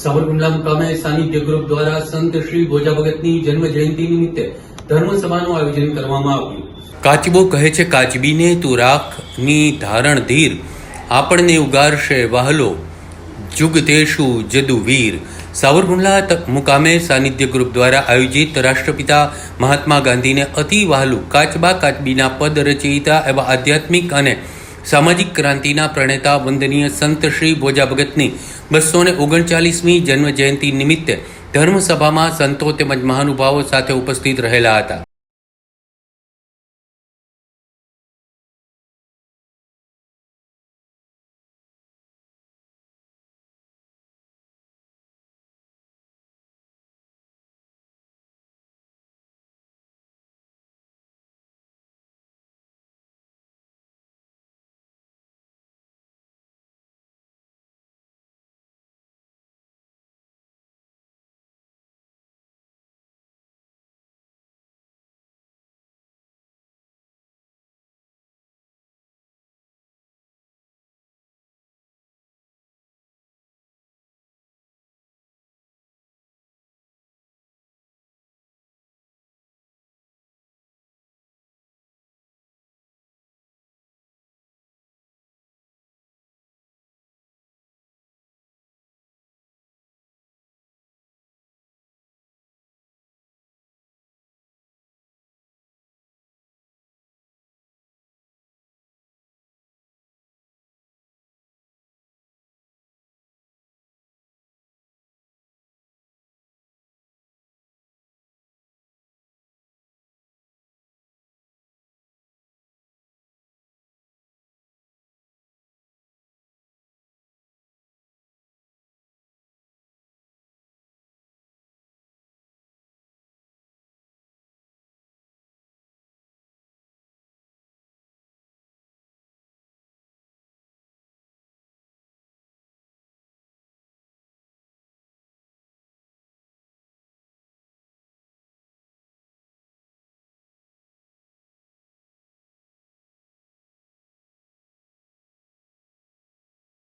સાવરકુંડલા મુકામે સાનિધ્ય ગ્રુપ દ્વારા સંત શ્રી ભોજા ભગતની જન્મ જયંતિ નિમિત્તે ધર્મસભાનું આયોજન કરવામાં આવ્યું. કાચબો કહે છે, કાચબીને તું રાખની ધારણ ધીર, આપણને ઉગારશે વહલો જુગ તેશુ જદુ વીર સાવરકુંડલા મુકામે સાનિધ્ય ગ્રુપ દ્વારા આયોજિત રાષ્ટ્રપિતા મહાત્મા ગાંધીને અતિ વહાલું કાચબા કાચબીના પદ રચયિતા એવા આધ્યાત્મિક અને સામાજિક ક્રાંતિના પ્રણેતા વંદનીય સંત શ્રી ભોજા ભગતની બસો ને ઓગણચાલીસમી જન્મ જયંતિ નિમિત્તે ધર્મસભામાં સંતો તેમજ મહાનુભાવો સાથે ઉપસ્થિત રહેલા હતા.